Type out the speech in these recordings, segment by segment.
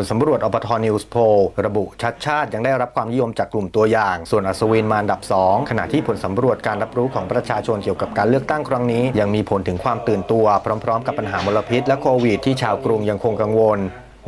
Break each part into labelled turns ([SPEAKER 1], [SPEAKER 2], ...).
[SPEAKER 1] ผลสำรวจอปทนิวส์โพลระบุชัดชาติยังได้รับความนิยมจากกลุ่มตัวอย่าง ส่วนอัศวินมาอันดับ 2 ขณะที่ผลสำรวจการรับรู้ของประชาชนเกี่ยวกับการเลือกตั้งครั้งนี้ ยังมีผลถึงความตื่นตัวพร้อม ๆ กับปัญหามลพิษและโควิดที่ชาวกรุงยังคงกังวล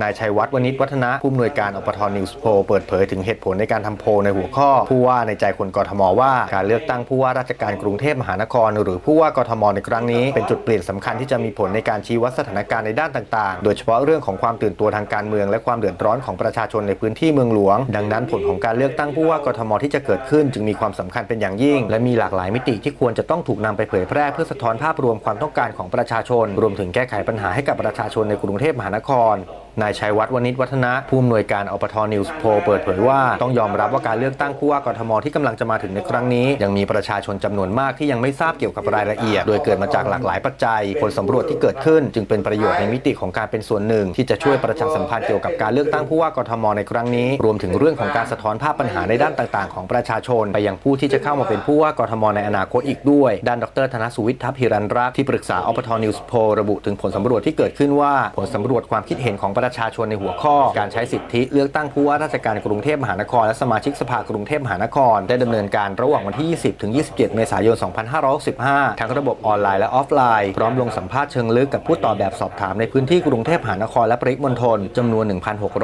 [SPEAKER 1] นายชัยวัฒน์วณิชวัฒนะผู้อำนวยการอปทนิวส์โพเปิดเผยถึงเหตุผลในการทำโพในหัวข้อ ผู้ว่าในใจคนกทมว่าการเลือกตั้งผู้ว่าราชการกรุงเทพมหานคร หรือผู้ว่ากทมในครั้งนี้เป็นจุดเปลี่ยนสำคัญที่จะมีผลในการชี้วัดสถานการณ์ในด้านต่างๆ โดยเฉพาะเรื่องของความตื่นตัวทางการเมือง และความเดือดร้อนของประชาชนในพื้นที่เมืองหลวง ดังนั้นผลของการเลือกตั้งผู้ว่ากทมที่จะเกิดขึ้น จึงมีความสำคัญเป็นอย่างยิ่ง และมีหลากหลายมิติที่ควรจะต้องถูกนำไปเผยแพร่เพื่อสะท้อนภาพรวมความต้องการของประชาชน รวมถึงแก้ไขปัญหาให้กับประชาชนในกรุงเทพมหานคร นายชัยวัฒน์วณิชวัฒนะผู้อำนวยการอปทนิวส์โพเปิดเผยว่าต้องยอมรับว่าการเลือกตั้งผู้ว่ากทมที่กำลังจะมาถึงในครั้งนี้ ยังมีประชาชนจำนวนมากที่ยังไม่ทราบเกี่ยวกับรายละเอียด โดยเกิดมาจากหลากหลายปัจจัย ผลสำรวจที่เกิดขึ้น จึงเป็นประโยชน์ในมิติของการเป็นส่วนหนึ่ง ที่จะช่วยประชาสัมพันธ์เกี่ยวกับการเลือกตั้งผู้ว่ากทมในครั้งนี้ รวมถึงเรื่องของการสะท้อนภาพปัญหาในด้านต่างๆ ของประชาชน ไปยังผู้ที่จะเข้ามาเป็นผู้ว่ากทมในอนาคตอีกด้วย ด้านดรธนสุวิทย์ทัพฮิรันรักที่ปรึกษาอปทนิวส์โพระบุถึงผลสำรวจที่เกิดขึ้นว่าผลสำรวจความคิดเห็นของประชาชนในหัวข้อการใช้สิทธิ เลือกตั้งผู้ว่าราชการกรุงเทพมหานคร และสมาชิกสภากรุงเทพมหานคร ได้ดำเนินการระหว่างวันที่ 20 ถึง 27 เมษายน 2565 ทั้งระบบออนไลน์และออฟไลน์ พร้อมลงสัมภาษณ์เชิงลึกกับผู้ตอบแบบสอบถามในพื้นที่กรุงเทพมหานครและปริมณฑลจำนวน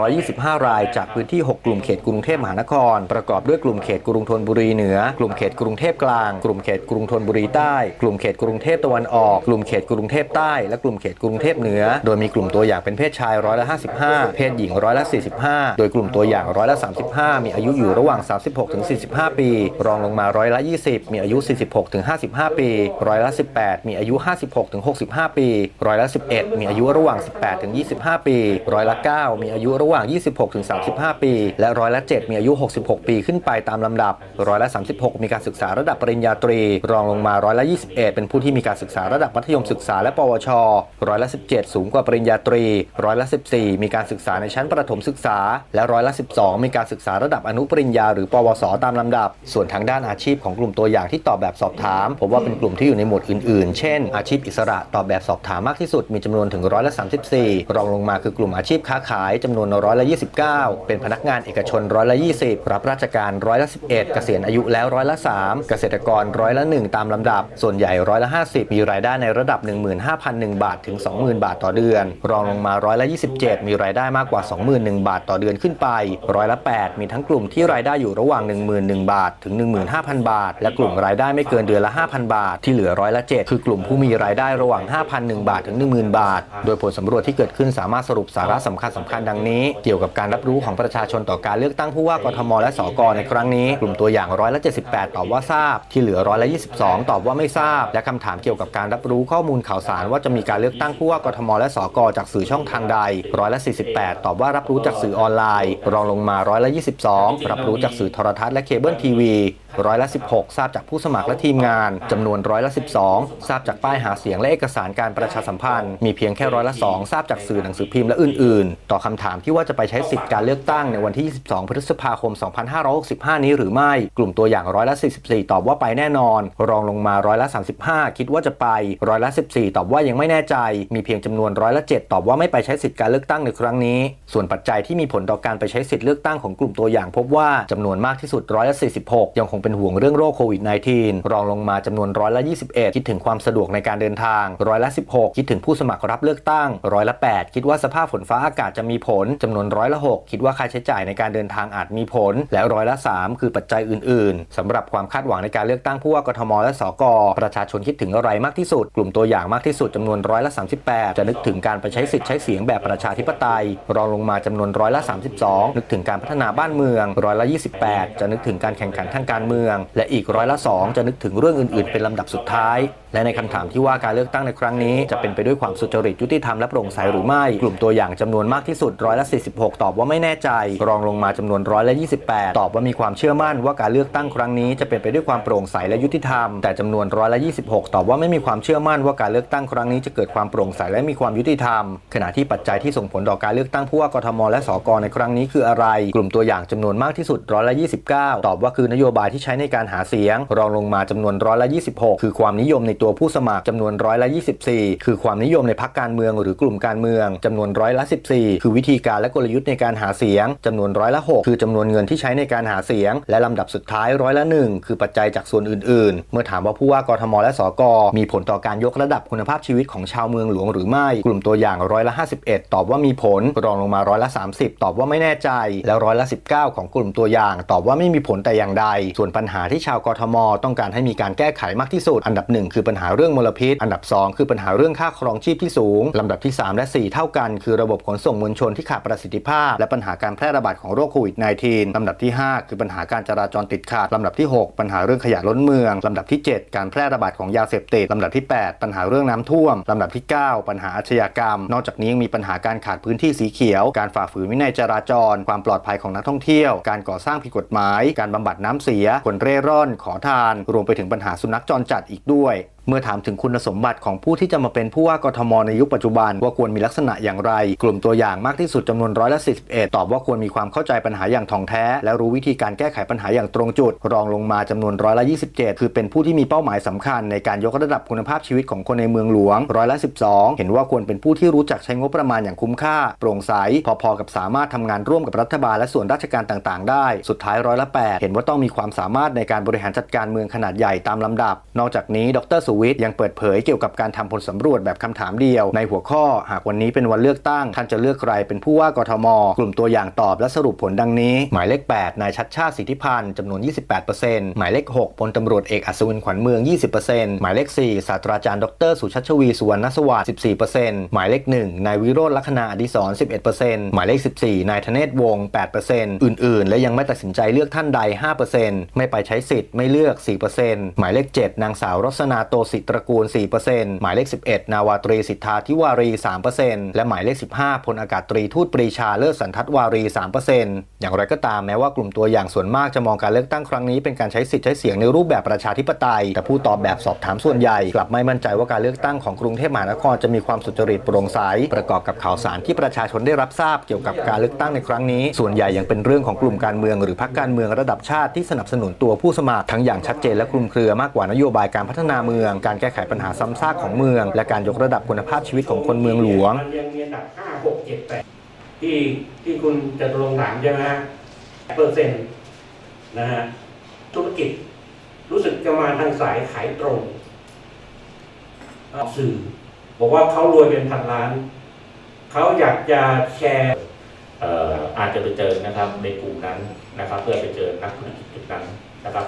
[SPEAKER 1] 1,625 ราย จากพื้นที่ 6 กลุ่มเขตกรุงเทพมหานคร ประกอบด้วยกลุ่มเขตกรุงธนบุรีเหนือ กลุ่มเขตกรุงเทพกลาง กลุ่มเขตกรุงธนบุรีใต้ กลุ่มเขตกรุงเทพตะวันออก กลุ่มเขตกรุงเทพใต้ และกลุ่มเขตกรุงเทพเหนือ โดยมีกลุ่มตัวอย่างเป็นเพศชายร้อยละ55 เพศหญิงร้อยละ 45 โดยกลุ่มตัวอย่างร้อยละ 35 มีอายุอยู่ระหว่าง 36ถึง45 ปี รองลงมาร้อยละ 20 มีอายุ 46ถึง55 ปี ร้อยละ 18 มีอายุ 56ถึง65 ปี ร้อยละ 11 มีอายุระหว่าง 18ถึง25 ปี ร้อยละ 9 มีอายุระหว่าง 26ถึง35 ปี และร้อยละ 7 มีอายุ 66 ปีขึ้นไปตามลำดับ ร้อยละ 36 มีการศึกษาระดับปริญญาตรี รองลงมาร้อยละ 21 เป็นผู้ที่มีการศึกษาระดับมัธยมศึกษาและปวช ร้อยละ 17 สูงกว่าปริญญาตรี ร้อยละ 14มีการศึกษาในชั้นประถมศึกษา และร้อยละ 12 มีการศึกษาระดับอนุปริญญาหรือปวส ตามลำดับ ส่วนทางด้านอาชีพของกลุ่มตัวอย่างที่ตอบแบบสอบถาม พบว่าเป็นกลุ่มที่อยู่ในหมวดอื่นๆ เช่น อาชีพอิสระตอบแบบสอบถามมากที่สุดมีจำนวนถึงร้อยละ 34 รองลงมาคือกลุ่มอาชีพค้าขายจำนวนร้อยละ29 เป็นพนักงานเอกชนร้อยละ20 รับราชการร้อยละ11 เกษียณอายุแล้วร้อยละ3เกษตรกรร้อยละ 1 ตามลำดับ ส่วนใหญ่ร้อยละ 50 มีรายได้ในระดับ 15,001 บาทถึง 20,000 บาทต่อเดือน รองลงมาร้อยละ 27มีรายได้มากกว่า 21,000 บาทต่อเดือนขึ้นไป ร้อยละ 8 มีทั้งกลุ่มที่รายได้อยู่ระหว่าง 11,000 บาท ถึง 15,000 บาท และกลุ่มรายได้ไม่เกินเดือนละ 5,000 บาท ที่เหลือร้อยละ 7 คือกลุ่มผู้มีรายได้ระหว่าง 5,001 บาท ถึง 10,000 บาท โดยผลสำรวจที่เกิดขึ้นสามารถสรุปสาระสำคัญสำคัญดังนี้ เกี่ยวกับการรับรู้ของประชาชนต่อการเลือกตั้งผู้ว่ากทม และสกในครั้งนี้ กลุ่มตัวอย่างร้อยละ 78 ตอบว่าทราบ ที่เหลือร้อยละ22 ตอบว่าไม่ทราบ และคำถามเกี่ยวกับการรับรู้ข้อมูลข่าวสารว่าจะมีการเลือกตั้งผู้ว่ากทม และสกจากสื่อช่องทางใดร้อยละ 48 ตอบว่ารับรู้จากสื่อออนไลน์ รองลงมาร้อยละ 22 รับรู้จากสื่อโทรทัศน์และเคเบิลทีวีร้อยละ 16 ทราบจากผู้สมัครและทีมงานจำนวนร้อยละ 12 ทราบจากป้ายหาเสียงและเอกสารการประชาสัมพันธ์ มีเพียงแค่ร้อยละ 2 ทราบจากสื่อหนังสือพิมพ์และอื่น ๆ ต่อคำถามที่ว่าจะไปใช้สิทธิการเลือกตั้งในวันที่ 22 พฤษภาคม 2565 นี้หรือไม่ กลุ่มตัวอย่างร้อยละ 44 ตอบว่าไปแน่นอน รองลงมาร้อยละ 35 คิดว่าจะไปร้อยละ 14 ตอบว่ายังไม่แน่ใจ มีเพียงจำนวนร้อยละ 7 ตอบว่าไม่ไปใช้สิทธิการเลือกตั้งในครั้งนี้ ส่วนปัจจัยที่มีผลต่อการไปใช้สิทธิเลือกตั้งของกลุ่มตัวอย่างพบว่าจำนวนมากที่สุดร้อยละ46 ยังคงเป็นห่วงเรื่องโรคโควิด -19 รองลงมาจำนวนร้อยละ21 คิดถึงความสะดวกในการเดินทางร้อยละ16 คิดถึงผู้สมัครรับเลือกตั้งร้อยละ8 คิดว่าสภาพฝนฟ้าอากาศจะมีผลจำนวนร้อยละ6คิดว่าค่าใช้จ่ายในการเดินทางอาจมีผล และร้อยละ 3 คือปัจจัยอื่น ๆสำหรับความคาดหวังในการเลือกตั้งผู้ว่ากทมและสกประชาชนคิดถึงอะไรมากที่สุด กลุ่มตัวอย่างมากที่สุดจำนวนร้อยละ38 จะนึกถึงการไปใช้สิทธิ์ใช้เสียงแบบประชาธิปไตย รองลงมาจำนวนร้อยละ 32 นึกถึงการพัฒนาบ้านเมืองร้อยละ 28 จะนึกถึงการแข่งขันทางการเมือง และอีกร้อยละ 2 จะนึกถึงเรื่องอื่น ๆ เป็นลำดับสุดท้าย และในคำถามที่ว่าการเลือกตั้งในครั้งนี้ จะเป็นไปด้วยความสุจริตยุติธรรมและโปร่งใสหรือไม่ กลุ่มตัวอย่างจำนวนมากที่สุดร้อยละ 46 ตอบว่าไม่แน่ใจ รองลงมาจำนวนร้อยละ 28 ตอบว่ามีความเชื่อมั่นว่าการเลือกตั้งครั้งนี้จะเป็นไปด้วยความโปร่งใสและยุติธรรม แต่จำนวนร้อยละ 26 ตอบว่าไม่มีความเชื่อมั่นว่าการเลือกตั้งครั้งนี้จะเกิดความโปร่งใสและมีความยุติธรรม ขณะที่ปัจจัยที่ส่งงผลต่อการเลือกตั้งผู้ว่ากทม และสกในครั้งนี้คืออะไร กลุ่มตัวอย่างจำนวนมากที่สุดร้อยละ29 ตอบว่าคือนโยบายที่ใช้ในการหาเสียง รองลงมาจำนวนร้อยละ26 คือความนิยมในตัวผู้สมัครจำนวนร้อยละ24 คือความนิยมในพรรคการเมืองหรือกลุ่มการเมืองจำนวนร้อยละ14 คือวิธีการและกลยุทธ์ในการหาเสียงจำนวนร้อยละ6คือจำนวนเงินที่ใช้ในการหาเสียง และลำดับสุดท้ายร้อยละ1คือปัจจัยจากส่วนอื่น ๆ เมื่อถามว่าผู้ว่ากทม และสกมีผลต่อการยกระดับคุณภาพชีวิตของชาวเมืองหลวงหรือไม่ กลุ่มตัวอย่างร้อยละ51 ตอบว่ามีผลรองลงมาร้อยละ 30 ตอบว่าไม่แน่ใจ แล้วร้อยละ 19 ของกลุ่มตัวอย่าง ตอบว่าไม่มีผลแต่อย่างใด ส่วนปัญหาที่ชาวกทม ต้องการให้มีการแก้ไขมากที่สุด อันดับ 1 คือปัญหาเรื่องมลพิษ อันดับ 2 คือปัญหาเรื่องค่าครองชีพที่สูงลำดับที่ 3 และ 4 เท่ากัน คือระบบขนส่งมวลชนที่ขาดประสิทธิภาพ และปัญหาการแพร่ระบาดของโรคโควิด -19 ลำดับที่ 5 คือปัญหาการจราจรติดขัดลำดับที่ 6 ปัญหาเรื่องขยะล้นเมืองลำดับที่ 7 การแพร่ระบาดของยาเสพติดลำดับที่ 8 ปัญหาเรื่องน้ำท่วมลำดับที่ 9 ปัญหาอาชญากรรม นอกจากนี้ยังมีปัญหาการขาดพื้นที่สีเขียว การฝ่าฝืนวินัยจราจร ความปลอดภัยของนักท่องเที่ยว การก่อสร้างผิดกฎหมาย การบำบัดน้ำเสีย คนเร่ร่อน ขอทาน รวมไปถึงปัญหาสุนัขจรจัดอีกด้วย เมื่อถามถึงคุณสมบัติของผู้ที่จะมาเป็นผู้ว่ากทมในยุคปัจจุบันว่าควรมีลักษณะอย่างไร กลุ่มตัวอย่างมากที่สุดจำนวนร้อยละ41 ตอบว่าควรมีความเข้าใจปัญหาอย่างถ่องแท้ และรู้วิธีการแก้ไขปัญหาอย่างตรงจุด รองลงมาจำนวนร้อยละ27 คือเป็นผู้ที่มีเป้าหมายสำคัญ ในการยกระดับคุณภาพชีวิตของคนในเมืองหลวงร้อยละ12 เห็นว่าควรเป็นผู้ที่รู้จักใช้งบประมาณอย่างคุ้มค่า โปร่งใส พอๆกับสามารถทำงานร่วมกับรัฐบาลและส่วนราชการต่างๆ ได้ สุดท้ายร้อยละ8เห็นว่าต้องมีความสามารถในการบริหารจัดการเมืองขนาดใหญ่ตามลำดับ นอกจากนี้ ดรสุวิทย์ยังเปิดเผยเกี่ยวกับการทำผลสำรวจแบบคำถามเดียว ในหัวข้อหากวันนี้เป็นวันเลือกตั้งท่านจะเลือกใครเป็นผู้ว่ากทม กลุ่มตัวอย่างตอบและสรุปผลดังนี้ หมายเลข 8 นายชัดชาติสิทธิพันธ์จำนวน 28%หมายเลข 6พลตำรวจเอกอัศวินขวัญเมือง 20%หมายเลข 4 ศาสตราจารย์ดร สุชัชวีสุวรรณสวัสดิ์14%หมายเลข 1 นายวิโรจน์ลัคนาอดิศร11%หมายเลข 14 นายธเนศวงศ์8%อื่น ๆ และยังไม่ตัดสินใจเลือกท่านใด 5%ไม่ไปใช้สิทธิ์ไม่เลือก 4%หมายเลข 7 นางสาวรสนาโตสิตระกูล 4%หมายเลข 11 นาวาตรีสิทธาธิวารี 3%และหมายเลข 15พลอากาศตรีทูตปรีชาเลิศสันทัดวารี 3%อย่างไรก็ตามแม้ว่ากลุ่มตัวอย่างส่วนมากจะมองการเลือกตั้งครั้งนี้เป็นการใช้สิทธิ์ใช้เสียงในรูปแบบประชาธิปไตย แต่ผู้ตอบแบบสอบถามส่วนใหญ่ กลับไม่มั่นใจว่าการเลือกตั้งของกรุงเทพมหานครจะมีความสุจริตโปร่งใสประกอบกับข่าวสารที่ประชาชนได้รับทราบเกี่ยวกับการเลือกตั้งในครั้งนี้ ส่วนใหญ่ยังเป็นเรื่องของกลุ่มการเมืองหรือพรรคการเมืองระดับชาติที่สนับสนุนตัวผู้สมัครทั้งอย่างชัดเจนและคลุมเครือมากกว่านโยบายการพัฒนาเมืองการแก้ไขปัญหาซ้ำซากของเมือง และการยกระดับคุณภาพชีวิตของคนเมืองหลวง
[SPEAKER 2] มันยังมีอันดับห้าหกเจ็ดแปดที่ที่คุณจตุรงถามใช่ไหมฮะเปอร์เซ็นต์นะฮะธุรกิจรู้สึกจะมาทางสายขายตรงสื่อ บอกว่าเขารวยเป็นพันล้าน เขาอยากจะแชร์
[SPEAKER 3] เอ่ออาจจะไปเจอนะครับในกลุ่มนั้นนะครับ เพื่อไปเจอนักธุรกิจจุดนั้นนะครับ